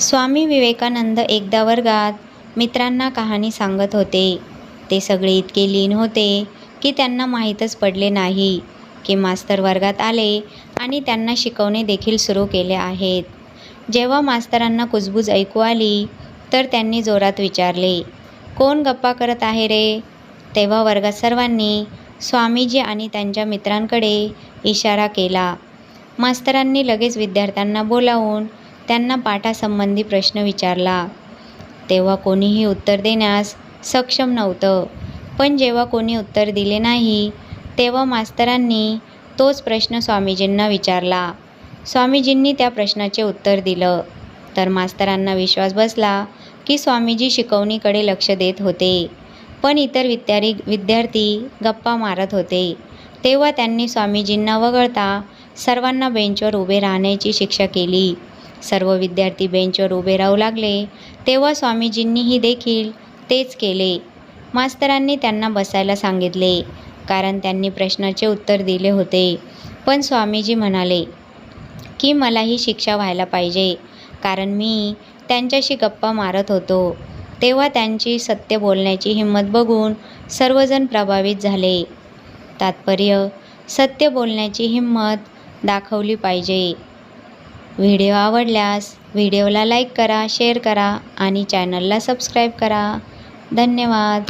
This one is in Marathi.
स्वामी विवेकानंद एकदा वर्गात मित्रांना कहाणी सांगत होते. ते सगळे इतके लीन होते की त्यांना माहीतच पडले नाही की मास्तर वर्गात आले आणि त्यांना शिकवणे देखील सुरू केले आहेत. जेव्हा मास्तरांना कुजबूज ऐकू आली तर त्यांनी जोरात विचारले कोण गप्पा करत आहे रे? तेव्हा वर्गात सर्वांनी स्वामीजी आणि त्यांच्या मित्रांकडे इशारा केला. मास्तरांनी लगेच विद्यार्थ्यांना बोलावून त्यांना पाठासंबंधी प्रश्न विचारला. तेव्हा कोणीही उत्तर देण्यास सक्षम नव्हतं. पण जेव्हा कोणी उत्तर दिले नाही तेव्हा मास्तरांनी तोच प्रश्न स्वामीजींना विचारला. स्वामीजींनी त्या प्रश्नाचे उत्तर दिलं. तर मास्तरांना विश्वास बसला की स्वामीजी शिकवणीकडे लक्ष देत होते. पण इतर विद्यारी विद्यार्थी गप्पा मारत होते. तेव्हा त्यांनी स्वामीजींना वगळता सर्वांना बेंचवर उभे राहण्याची शिक्षा केली. सर्व विद्यार्थी बेंचवर उभे राहू लागले. तेव्हा स्वामीजींनीही देखील तेच केले. मास्तरांनी त्यांना बसायला सांगितले कारण त्यांनी प्रश्नाचे उत्तर दिले होते. पण स्वामीजी म्हणाले की मला ही शिक्षा व्हायला पाहिजे कारण मी त्यांच्याशी गप्पा मारत होतो. तेव्हा त्यांची सत्य बोलण्याची हिंमत बघून सर्वजण प्रभावित झाले. तात्पर्य सत्य बोलण्याची हिंमत दाखवली पाहिजे. व्हिडिओ आवडल्यास व्हिडिओला लाईक करा शेअर करा आणि चॅनलला सबस्क्राईब करा. धन्यवाद.